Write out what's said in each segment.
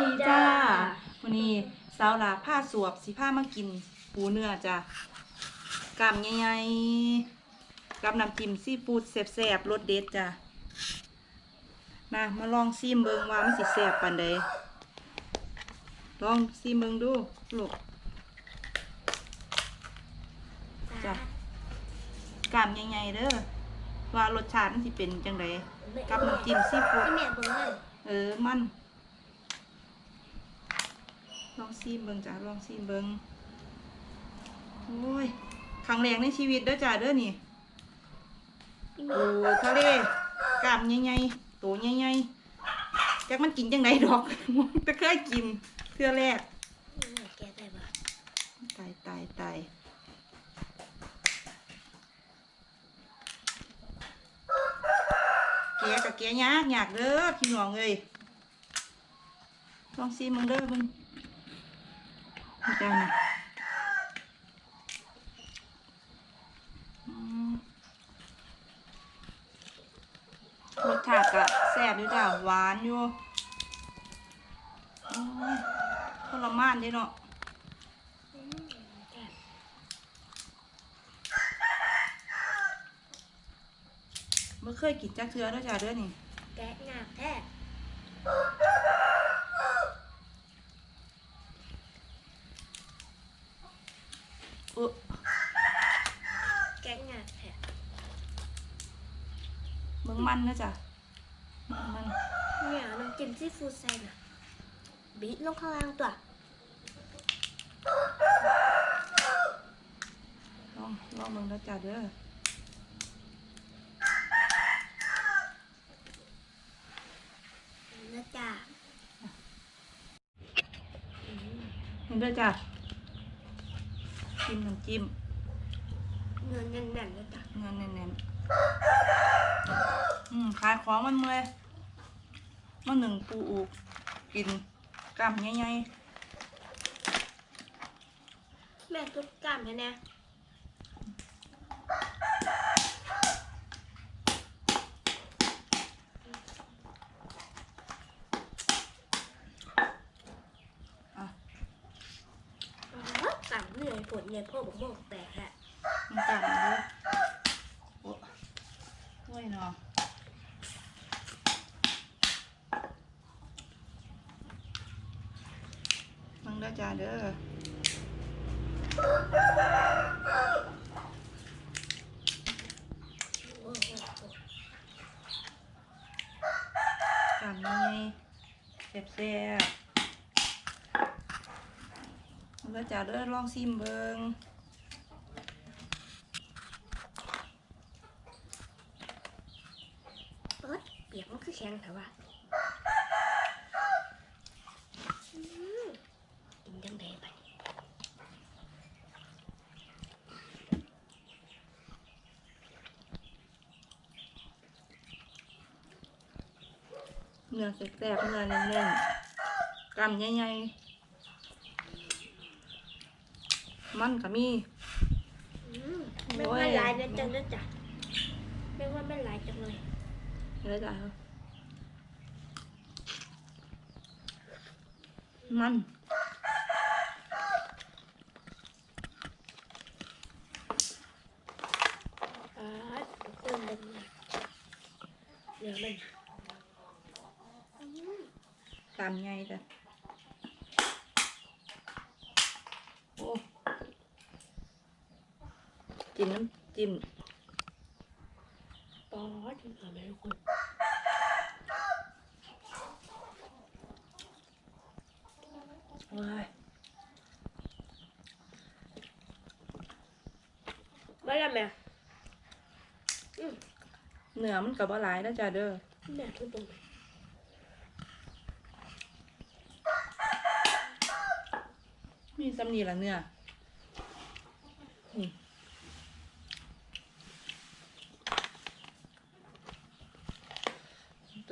ดีจ้าวันนี้สาวหลาผ้าสวบสีผ้ามากินปูเนื้อจ้ะกำใหญ่ๆกับน้ำจิ้มซีฟู้ดแซ่บๆรสเด็ดจ้ะมามาลองซีมเบิงว่ามันสิแซ่บปานใดลองซีมเบิงดูลูกจ้ะกำใหญ่ๆเด้อว่ารสชาติมันสิเป็นจังไดกับน้ำจิ้มซีฟู้ดที่แม่เบิ่งนั่นเออมัน ลองซีมเบิงจ้ะลองซีมเบิงโอ้ยครั้งแรกในชีวิตเด้อจ้ะเด้อนี่โอ้ทะเลกล้ามใหญ่ๆตัวใหญ่ๆจักมันกินจังไดดอกแต่เคยกินเทื่อแรกตายตายตายแกะกับแกะยากยากเด้อพี่น้องเอ้ยลองซีมึงเด้อมึง เจ้านะรสชาติก็แซ่บอยู่จ้าหวานอยู่ทรมานด้เนาะอืมแกะไม่เคยกินจักเทือแล้วยจ้าเด้อนี่แกะหนักแท้ เออแกะหนักแท้เบิ่งมันนะจ้ะเบิ่งมันเนี่ยน้ำจิ้มซีฟู้ จ้าเด้อนะจ๊ะอืมเห็นเด้อจ้ะจิ้มน้ำจิ้มเนื้อแน่นๆนะจ๊ะเงินแน่นๆอืมขายของมันเมื่อยมันหนึ่งปูอูกกินกล้ามใหญ่แม่ทุบกล้ามให้แน่ๆอะ อ๋อกล้ามเหนื่อยปวดเหนื่อยพ่อบอกโบกแตกแหละมันกล้ามเยอะโอ้โอ้ยเนาะเบิ่งเด้อจ้าเด้อโอ้โหกำยังไงแซ่บแซ่บ ๆแล้วจะเด้อลองซิมเบิงเอิดเปียกมันคือแข็งแต่ว่าอืมกินจังไดไปเนื้อแซ่บๆเนื้อแน่นๆกำใหญ่ๆ มันก็มีอืมไม่โอ้ว่ายหลายนะจังนะจ๊ะไม่ว่าไม่หลายจังเลยเด้อจ้ามันอ่าเติมเลยนะเดี๋ยวมันอืมกำใหญ่จ้ะโอ้ จิ้มน้ำจิ้มปอดถึงหาไม่ทุกคนโอ้ยไม่ละแม่อืมเนื้อมันกับว่าหลายนะจ้าเด้อแม่ทุบตรงไหนมีสำนีละเนื้อนี่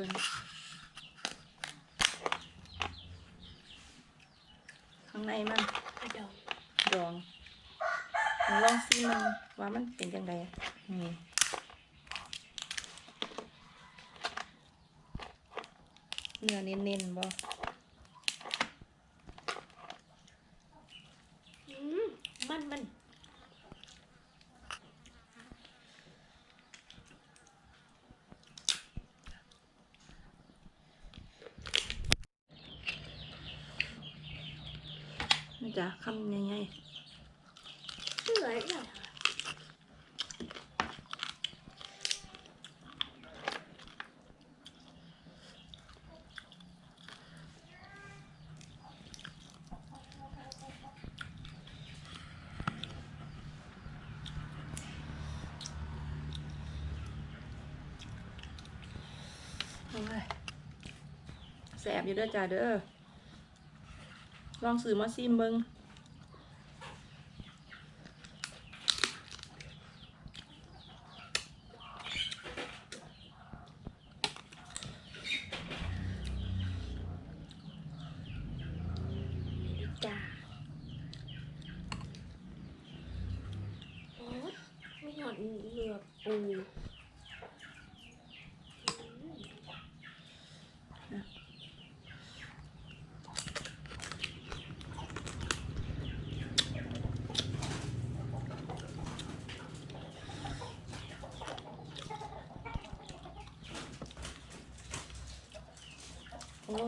ตัวนี้ข้างในมันกระดองดองมันลองซิมันว่ามันเป็นจังไดนี่เนื้อเน้นๆบ่ มันมัน นี่ จ้ะคำใหญ่เหนื่อยเลยๆโอ้ยแสบอยู่เด้อจ้าเด้อ ลองซื้อมาซิมเบิงจ้าโอ๊ยไม่หยอดเหลือปู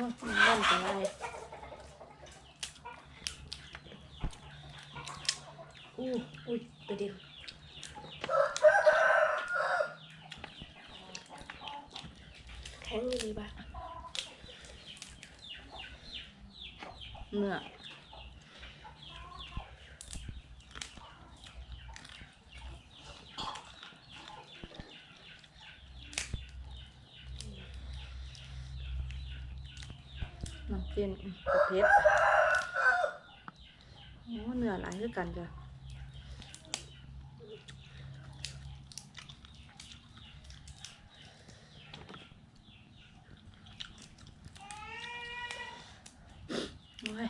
มันเป็นไรอู้อุ้ยไปดินแข็งอยู่นี่ปะ เนื้อ เต้นประเภทโอ้เนื้อหลายคือกันจ้ะโอ้ย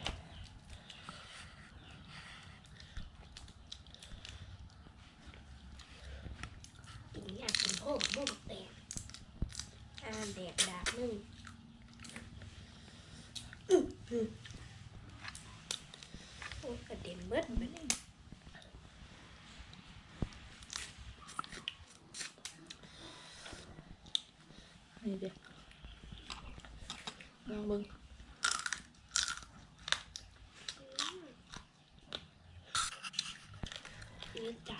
กินอยากกินโอ้โหแตกอ่านแดกดากนึ่งอื้อหือ โอ้กระเด็นเบิดมาเลยนี่เด็กลองบิ่งนี่จัด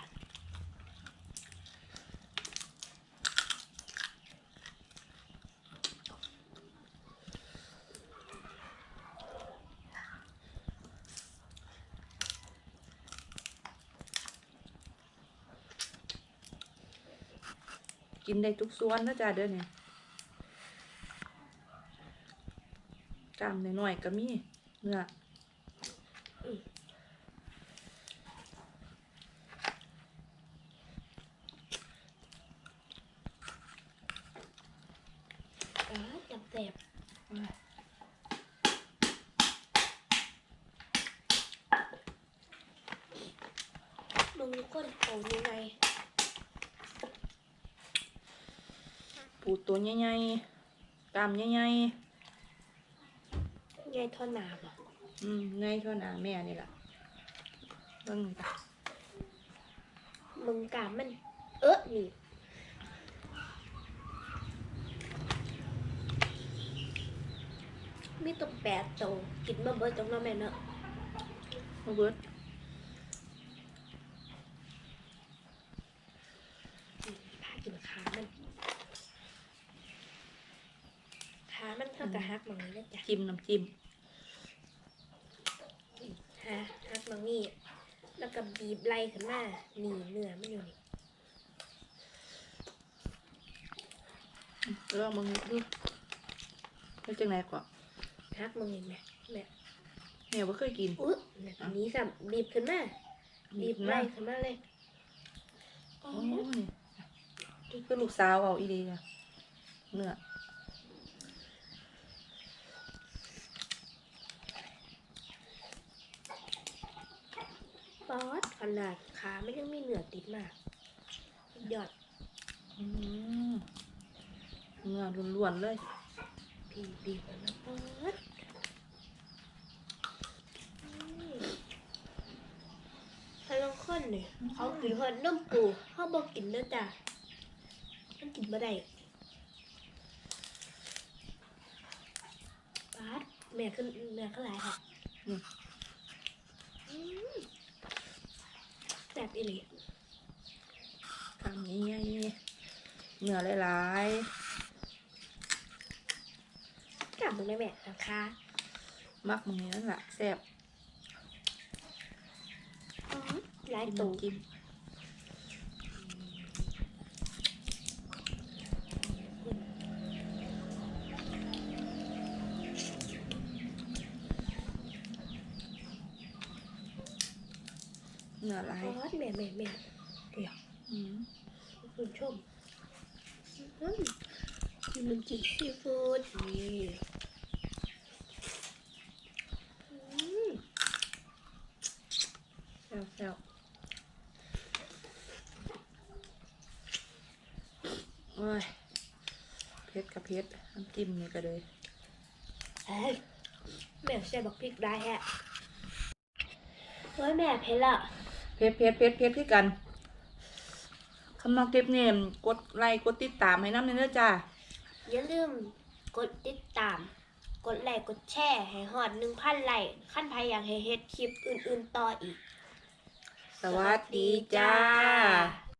กินได้ทุกส่วนนะจ๊ะเด้อเนี่ยกล้ามน้อยๆก็มีเนื้ออ่าจับแสบมึงนี่ก้นโตยังไง ปูตัวใหญ่ๆกล้ามใหญ่ไงทอหนาบ่ๆอืมในเท่าหน้าแม่นี่ล่ะเบิ่งจ้ะมึงกามมัน เออนี่มีตัวแปดโตวกินมาเบิดจังเนาะแม่เนาะมาเบิดพากินขามัน ขามันเท่ากับฮักมังนี่นะจ๊ะจิ้มน้ำจิ้มฮะฮักมังนี่แล้วก็บีบไล่ขึ้นมาหนีเนื้อมันอยู่นี่ลองมึงดูเป็นจังไหนก่อนฮักมังนี่แม่แม่แม่บ่เคยกินอุ๊ยแบบนี้สัมบีบขึ้นมาบีบไล่นะขึ้นมาเลยโอ้นี่คือลูกสาวเอาอีเดียเนื้อ ป๊อดขนาดขามันยังมีเนื้อติดมาหยอดอืมเนื้อล้วนๆเลยบีบบีบมันนะป๊อดอืมทะนี่เขากินหอดน้ำปูเขาบอกกินเด้อจ้ะมันกินบ่ได้ปาดแม่ขึ้นแม่ก็หลายค่ะอืมอืมแซ่บอีหลีกำนี้ไงเนื้อหลายกลับมึงได้แม่นะคะๆมักมึงนี้นั่นแหละแซ่บอ๋อหลายกินตูน้ำจิ้มเนื้อหลายอ๋อแม่แม่แม่เดี๋ยวอืมคุณชมอืมกินน้ำจิ้มซีฟู้ดนี่อืมแซ่บแซ่บโอ้ยเผ็ดกับเผ็ดน้ำจิ้มนี่ก็เลยเอ้ยแม่ใส่บักพริกได้แฮะโอ้ยแม่เพชรละ เพชรเพชรเพชรเพชรที่กันคำนองเก็บเนี่ยกดไลค์กดติดตามให้น้ำเนื้อจ้าอย่าลืมกดติดตาม กดไลค์กดแชร์ให้ฮอดหนึ่งพันไลค์ขั้นพายอยากให้เฮ็ดคลิปอื่นๆต่ออีก สวัสดีจ้าจ้า